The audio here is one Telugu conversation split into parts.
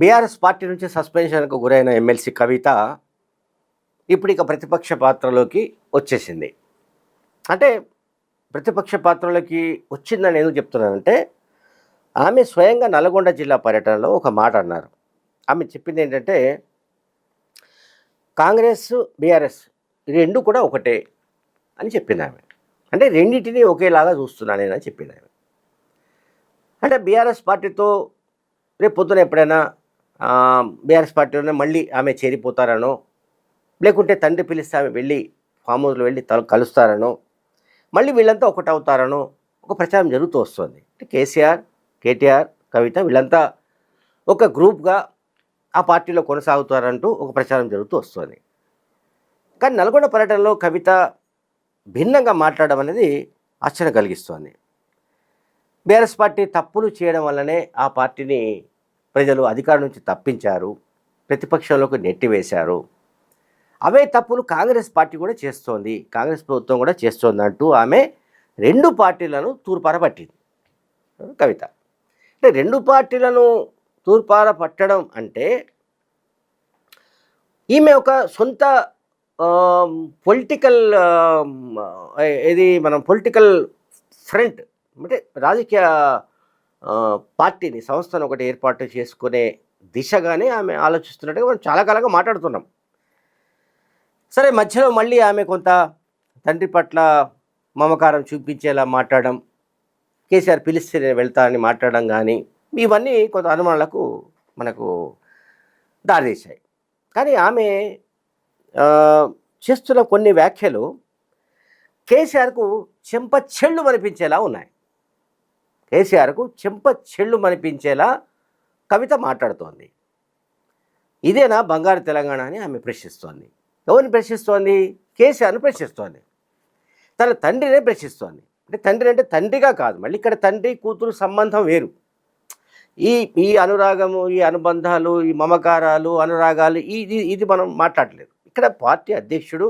బీఆర్ఎస్ పార్టీ నుంచి సస్పెన్షన్కు గురైన ఎమ్మెల్సీ కవిత ఇప్పుడు ఇక ప్రతిపక్ష పాత్రలోకి వచ్చేసింది. అంటే ప్రతిపక్ష పాత్రలోకి వచ్చిందని ఎందుకు చెప్తున్నానంటే ఆమె స్వయంగా నల్గొండ జిల్లా పర్యటనలో ఒక మాట అన్నారు. ఆమె చెప్పింది ఏంటంటే కాంగ్రెస్ బీఆర్ఎస్ రెండు కూడా ఒకటే అని చెప్పింది ఆమె. అంటే రెండింటినీ ఒకేలాగా చూస్తున్నాను నేను అని చెప్పింది ఆమె. అంటే బీఆర్ఎస్ పార్టీతో రేపు పొద్దున ఎప్పుడైనా బీఆర్ఎస్ పార్టీలోనే మళ్ళీ ఆమె చేరిపోతారనో లేకుంటే తండ్రి పిలిస్తే ఆమె వెళ్ళి ఫామ్ హౌస్లో వెళ్ళి తల కలుస్తారనో మళ్ళీ వీళ్ళంతా ఒకటి అవుతారనో ఒక ప్రచారం జరుగుతూ వస్తుంది. అంటే కేసీఆర్ కేటీఆర్ కవిత వీళ్ళంతా ఒక గ్రూప్గా ఆ పార్టీలో కొనసాగుతారంటూ ఒక ప్రచారం జరుగుతూ వస్తుంది. కానీ నల్గొండ పర్యటనలో కవిత భిన్నంగా మాట్లాడడం అనేది ఆశ్చర్యం కలిగిస్తోంది. బీఆర్ఎస్ పార్టీ తప్పులు చేయడం వల్లనే ఆ పార్టీని ప్రజలు అధికారం నుంచి తప్పించారు ప్రతిపక్షంలోకి నెట్టివేశారు. అవే తప్పులు కాంగ్రెస్ పార్టీ కూడా చేస్తోంది. కాంగ్రెస్ ప్రభుత్వం కూడా చేస్తోంది అంటూ ఆమె రెండు పార్టీలను తూర్పార పట్టింది కవిత అంటే రెండు పార్టీలను తూర్పార పట్టడం అంటే ఈమె ఒక సొంత పొలిటికల్ ఇది మనం పొలిటికల్ ఫ్రంట్ అంటే రాజకీయ పార్టీని సంస్థను ఒకటి ఏర్పాటు చేసుకునే దిశగానే ఆమె ఆలోచిస్తున్నట్టుగా మనం చాలా కాలంగా మాట్లాడుతున్నాం. సరే మధ్యలో మళ్ళీ ఆమె కొంత తండ్రి పట్ల మమకారం చూపించేలా మాట్లాడడం కేసీఆర్ పిలిస్తే నేను వెళ్తానని మాట్లాడడం కానీ ఇవన్నీ కొంత అనుమానాలకు మనకు దారితీశాయి. కానీ ఆమె చేస్తున్న కొన్ని వ్యాఖ్యలు కేసీఆర్కు చెంప చెళ్ళు అనిపించేలా ఉన్నాయి. కేసీఆర్కు చెంప చెళ్ళు మనిపించేలా కవిత మాట్లాడుతోంది. ఇదేనా బంగారు తెలంగాణ అని ఆమె ప్రశ్నిస్తోంది. ఎవరిని ప్రశ్నిస్తోంది? కేసీఆర్ని ప్రశ్నిస్తోంది. తన తండ్రినే ప్రశ్నిస్తోంది. అంటే తండ్రి అంటే తండ్రిగా కాదు. మళ్ళీ ఇక్కడ తండ్రి కూతురు సంబంధం వేరు. ఈ ఈ అనురాగము ఈ అనుబంధాలు ఈ మమకారాలు అనురాగాలు ఇది ఇది మనం మాట్లాడలేదు. ఇక్కడ పార్టీ అధ్యక్షుడు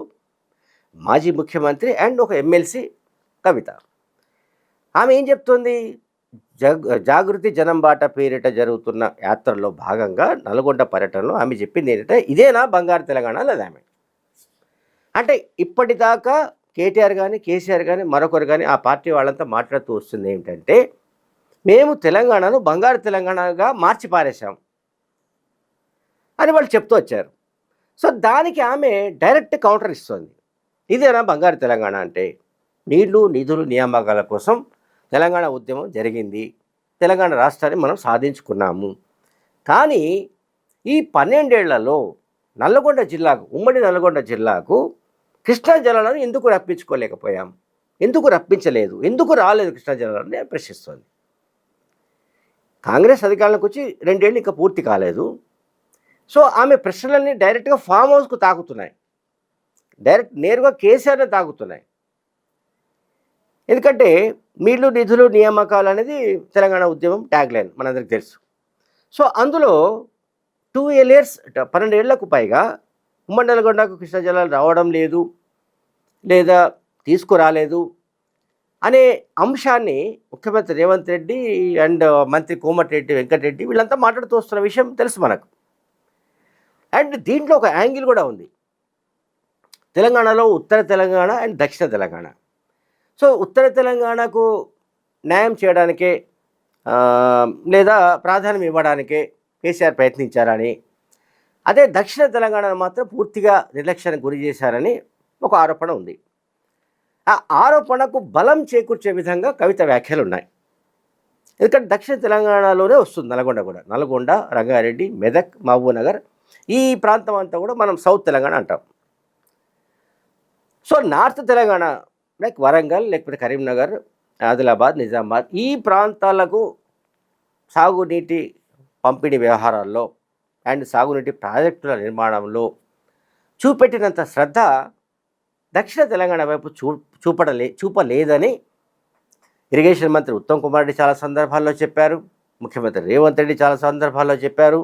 మాజీ ముఖ్యమంత్రి అండ్ ఒక ఎమ్మెల్సీ కవిత. ఆమె ఏం చెప్తుంది? జాగృతి జనం బాట పేరిట జరుగుతున్న యాత్రలో భాగంగా నల్గొండ పర్యటనలో ఆమె చెప్పింది ఏంటంటే ఇదేనా బంగారు తెలంగాణ లేదా ఆమె? అంటే ఇప్పటిదాకా కేటీఆర్ కానీ కేసీఆర్ కానీ మరొకరు కానీ ఆ పార్టీ వాళ్ళంతా మాట్లాడుతూ వస్తుంది ఏంటంటే మేము తెలంగాణను బంగారు తెలంగాణగా మార్చి పారేశాం అని వాళ్ళు చెప్తూ వచ్చారు. సో దానికి ఆమె డైరెక్ట్ కౌంటర్ ఇస్తుంది. ఇదేనా బంగారు తెలంగాణ అంటే? నీళ్ళు నిధులు నియామకాల కోసం తెలంగాణ ఉద్యమం జరిగింది. తెలంగాణ రాష్ట్రాన్ని మనం సాధించుకున్నాము. కానీ ఈ పన్నెండేళ్ళలో నల్లగొండ జిల్లాకు ఉమ్మడి నల్లగొండ జిల్లాకు కృష్ణా జలాలను ఎందుకు రప్పించుకోలేకపోయాం? ఎందుకు రప్పించలేదు? ఎందుకు రాలేదు కృష్ణా జలాలని ఆమె ప్రశ్నిస్తోంది. కాంగ్రెస్ అధికారంలోకి వచ్చి రెండేళ్ళు ఇంకా పూర్తి కాలేదు. సో ఆమె ప్రశ్నలన్నీ డైరెక్ట్గా ఫామ్ హౌస్కు తాకుతున్నాయి. డైరెక్ట్ నేరుగా కేసీఆర్నే తాకుతున్నాయి. ఎందుకంటే నీళ్ళు నిధులు నియామకాలు అనేది తెలంగాణ ఉద్యమం ట్యాగ్ లైన్ మనందరికి తెలుసు. సో అందులో టూ ఇయర్స్ పన్నెండేళ్ళకు పైగా ఉమ్మడి నల్గొండకు కృష్ణా జలాలు రావడం లేదు లేదా తీసుకురాలేదు అనే అంశాన్ని ముఖ్యమంత్రి రేవంత్ రెడ్డి అండ్ మంత్రి కోమటిరెడ్డి వెంకటరెడ్డి వీళ్ళంతా మాట్లాడుతూ వస్తున్న విషయం తెలుసు మనకు. అండ్ దీంట్లో ఒక యాంగిల్ కూడా ఉంది. తెలంగాణలో ఉత్తర తెలంగాణ అండ్ దక్షిణ తెలంగాణ. సో ఉత్తర తెలంగాణకు న్యాయం చేయడానికే లేదా ప్రాధాన్యం ఇవ్వడానికే కేసీఆర్ ప్రయత్నించారని అదే దక్షిణ తెలంగాణ మాత్రం పూర్తిగా నిర్లక్ష్యానికి గురి చేశారని ఒక ఆరోపణ ఉంది. ఆ ఆరోపణకు బలం చేకూర్చే విధంగా కవిత వ్యాఖ్యలు ఉన్నాయి. ఎందుకంటే దక్షిణ తెలంగాణలోనే వస్తుంది నల్గొండ కూడా. నల్గొండ రంగారెడ్డి మెదక్ మహబూబ్నగర్ ఈ ప్రాంతం అంతా కూడా మనం సౌత్ తెలంగాణ అంటాం. So north Telangana like Warangal లేకపోతే కరీంనగర్ ఆదిలాబాద్ నిజామాబాద్ ఈ ప్రాంతాలకు సాగునీటి పంపిణీ వ్యవహారాల్లో అండ్ సాగునీటి ప్రాజెక్టుల నిర్మాణంలో చూపెట్టినంత శ్రద్ధ దక్షిణ తెలంగాణ వైపు చూ చూపడలే చూపలేదని ఇరిగేషన్ మంత్రి ఉత్తమ్ కుమార్ రెడ్డి చాలా సందర్భాల్లో చెప్పారు. ముఖ్యమంత్రి రేవంత్ రెడ్డి చాలా సందర్భాల్లో చెప్పారు.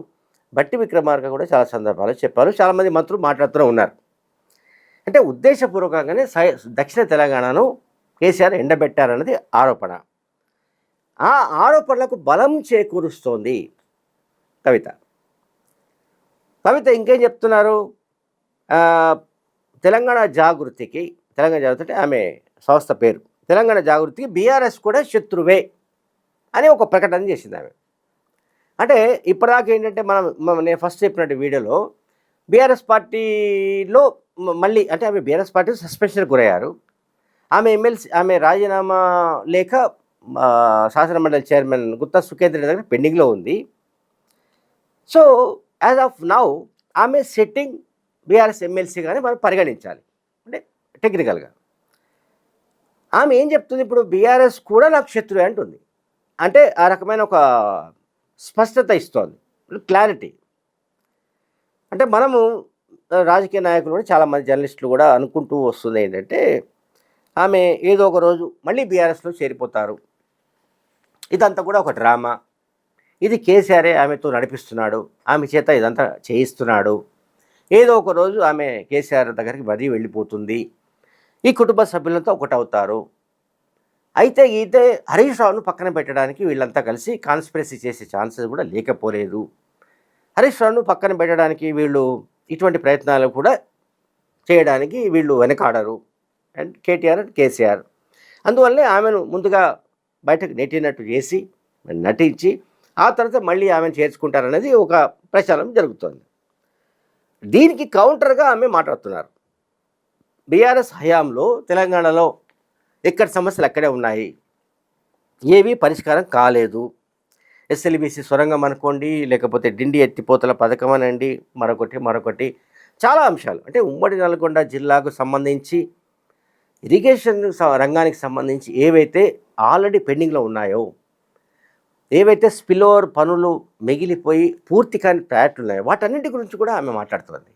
బట్టి విక్రమార్క కూడా చాలా సందర్భాల్లో చెప్పారు. చాలామంది మంత్రులు మాట్లాడుతూనే ఉన్నారు. అంటే ఉద్దేశపూర్వకంగానే సై దక్షిణ తెలంగాణను కేసీఆర్ ఎండబెట్టారన్నది ఆరోపణ. ఆ ఆరోపణలకు బలం చేకూరుస్తోంది కవిత. కవిత ఇంకేం చెప్తున్నారు? తెలంగాణ జాగృతికి తెలంగాణ జాగృతి అంటే ఆమె సంస్థ పేరు. తెలంగాణ జాగృతికి బీఆర్ఎస్ కూడా శత్రువే అని ఒక ప్రకటన చేసింది ఆమె. అంటే ఇప్పటిదాకా ఏంటంటే మనం నేను ఫస్ట్ చెప్పినట్టు వీడియోలో బీఆర్ఎస్ పార్టీలో మళ్ళీ అంటే ఆమె బీఆర్ఎస్ పార్టీ సస్పెన్షన్ గురయ్యారు. ఆమె ఎమ్మెల్సీ ఆమె రాజీనామా లేఖ శాసనమండలి చైర్మన్ గుత్తా సుఖేంద్ర దగ్గర పెండింగ్లో ఉంది. సో యాజ్ ఆఫ్ నౌ ఆమె సెట్టింగ్ బీఆర్ఎస్ ఎమ్మెల్సీగానే మనం పరిగణించాలి. అంటే టెక్నికల్గా ఆమె ఏం చెప్తుంది ఇప్పుడు? బీఆర్ఎస్ కూడా నాకు శత్రువే అంటుంది. అంటే ఆ రకమైన ఒక స్పష్టత ఇస్తోంది. క్లారిటీ అంటే మనము రాజకీయ నాయకులు కూడా చాలామంది జర్నలిస్టులు కూడా అనుకుంటూ వస్తుంది ఏంటంటే ఆమె ఏదో ఒక రోజు మళ్ళీ బీఆర్ఎస్లో చేరిపోతారు. ఇదంతా కూడా ఒక డ్రామా. ఇది కేసీఆరే ఆమెతో నడిపిస్తున్నాడు. ఆమె చేత ఇదంతా చేయిస్తున్నాడు. ఏదో ఒక రోజు ఆమె కేసీఆర్ దగ్గరికి బది వెళ్ళిపోతుంది. ఈ కుటుంబ సభ్యులతో ఒకటవుతారు. అయితే ఈతే హరీష్ రావును పక్కన పెట్టడానికి వీళ్ళంతా కలిసి కాన్స్పిరసీ చేసే ఛాన్సెస్ కూడా లేకపోలేదు. హరీష్ రావును పక్కన పెట్టడానికి వీళ్ళు ఇటువంటి ప్రయత్నాలు కూడా చేయడానికి వీళ్ళు వెనకాడరు. And KTR and KCR. అందువల్లే ఆమెను ముందుగా బయటకు నెట్టినట్టు చేసి నటించి ఆ తర్వాత మళ్ళీ ఆమెను చేర్చుకుంటారనేది ఒక ప్రచారం జరుగుతోంది. దీనికి కౌంటర్గా ఆమె మాట్లాడుతున్నారు. బీఆర్ఎస్ హయాంలో తెలంగాణలో ఎక్కడ సమస్యలు అక్కడే ఉన్నాయి? ఏవి పరిష్కారం కాలేదు. ఎస్ఎల్బిసి సొరంగం అనుకోండి లేకపోతే డిండి ఎత్తిపోతల పథకం అనండి మరొకటి మరొకటి చాలా అంశాలు. అంటే ఉమ్మడి నల్గొండ జిల్లాకు సంబంధించి ఇరిగేషన్ స- రంగానికి సంబంధించి ఏవైతే ఆల్రెడీ పెండింగ్లో ఉన్నాయో ఏవైతే స్పిల్ఓవర్ పనులు మిగిలిపోయి పూర్తి కాని ప్రయాట్లు ఉన్నాయో వాటన్నింటి గురించి కూడా ఆమె మాట్లాడుతుంది.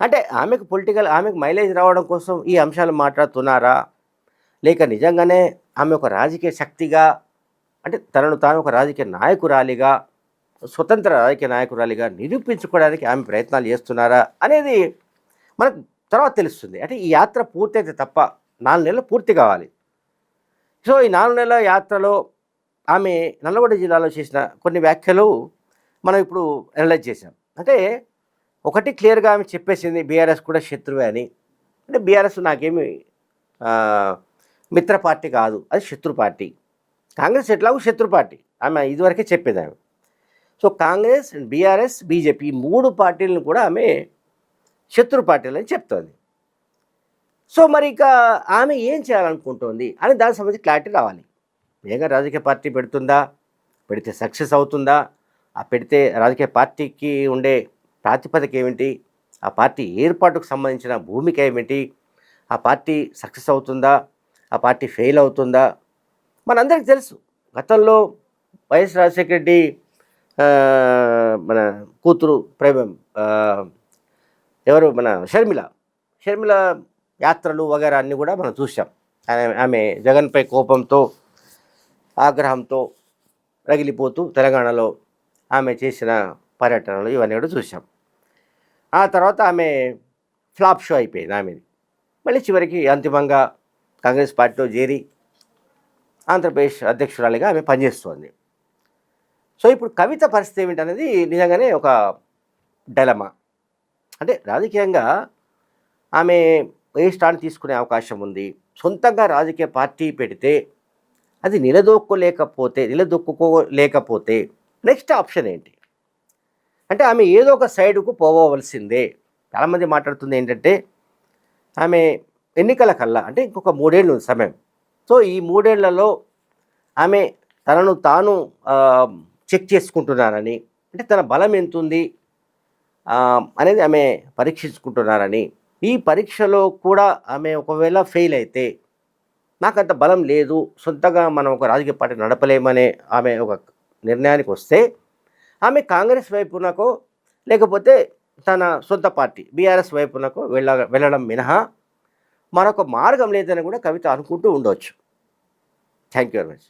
అంటే ఆమెకు పొలిటికల్ ఆమెకు మైలేజ్ రావడం కోసం ఈ అంశాలు మాట్లాడుతున్నారా? లేక నిజంగానే ఆమె ఒక రాజకీయ శక్తిగా అంటే తనను తాను ఒక రాజకీయ నాయకురాలిగా స్వతంత్ర రాజకీయ నాయకురాలిగా నిరూపించుకోవడానికి ఆమె ప్రయత్నాలు చేస్తున్నారా అనేది మనకు తర్వాత తెలుస్తుంది. అంటే ఈ యాత్ర పూర్తయితే తప్ప నాలుగు నెలలు పూర్తి కావాలి. సో ఈ నాలుగు నెలల యాత్రలో ఆమె నల్లగొండ జిల్లాలో చేసిన కొన్ని వ్యాఖ్యలు మనం ఇప్పుడు అనలైజ్ చేసాం అంటే ఒకటి క్లియర్గా ఆమె చెప్పేసింది బీఆర్ఎస్ కూడా శత్రువే అని. అంటే బీఆర్ఎస్ నాకేమి మిత్ర పార్టీ కాదు అది శత్రు పార్టీ. కాంగ్రెస్ ఎట్లాగూ శత్రు పార్టీ. ఆమె ఇదివరకే చెప్పేది ఆమె. So Congress and BRS BJP ఈ మూడు పార్టీలను కూడా ఆమె శత్రు పార్టీలు అని చెప్తోంది. సో మరి ఇక ఆమె ఏం చేయాలనుకుంటోంది అని దానికి సంబంధించి క్లారిటీ రావాలి. వేగంగా రాజకీయ పార్టీ పెడుతుందా? పెడితే సక్సెస్ అవుతుందా? ఆ పెడితే రాజకీయ పార్టీకి ఉండే ప్రాతిపదిక ఏమిటి? ఆ పార్టీ ఏర్పాటుకు సంబంధించిన భూమిక ఏమిటి? ఆ పార్టీ సక్సెస్ అవుతుందా? ఆ పార్టీ ఫెయిల్ అవుతుందా? మనందరికి తెలుసు. గతంలో వైఎస్ రాజశేఖర రెడ్డి మన కూతురు ప్రేమ ఎవరు మన షర్మిల షర్మిల యాత్రలు వగైరా అన్నీ కూడా మనం చూసాం ఆమె- ఆమె జగన్పై కోపంతో ఆగ్రహంతో రగిలిపోతూ తెలంగాణలో ఆమె చేసిన పర్యటనలు ఇవన్నీ కూడా చూసాం ఆ తర్వాత ఆమె ఫ్లాప్ షో అయిపోయింది ఆమెది. మళ్ళీ చివరికి అంతిమంగా కాంగ్రెస్ పార్టీలో చేరి ఆంధ్రప్రదేశ్ అధ్యక్షురాలిగా ఆమె పనిచేస్తోంది. సో ఇప్పుడు కవిత పరిస్థితి ఏమిటనేది నిజంగానే ఒక డెలమా. అంటే రాజకీయంగా ఆమె ఏ స్టాండ్ తీసుకునే అవకాశం ఉంది? సొంతంగా రాజకీయ పార్టీ పెడితే అది నిలదొక్కులేకపోతే నిలదొక్కుకోలేకపోతే నెక్స్ట్ ఆప్షన్ ఏంటి? అంటే ఆమె ఏదో ఒక సైడుకు పోవలసిందే చాలామంది మాట్లాడుతుంది ఏంటంటే ఆమె ఎన్నికల కల్లా అంటే ఇంకొక మూడేళ్ళు సమయం. సో ఈ మూడేళ్ళలో ఆమె తనను తాను చెక్ చేసుకుంటున్నారని అంటే తన బలం ఎంత ఉంది అనేది ఆమె పరీక్షించుకుంటున్నారని. ఈ పరీక్షలో కూడా ఆమె ఒకవేళ ఫెయిల్ అయితే నాకు అంత బలం లేదు సొంతగా మనం ఒక రాజకీయ పార్టీ నడపలేమనే ఆమె ఒక నిర్ణయానికి వస్తే ఆమె కాంగ్రెస్ వైపునకో లేకపోతే తన సొంత పార్టీ బీఆర్ఎస్ వైపునకో వెళ్ళ వెళ్ళడం మినహా మరొక మార్గం లేదని కూడా కవిత అనుకుంటూ ఉండవచ్చు థ్యాంక్ యూ వెరీ మచ్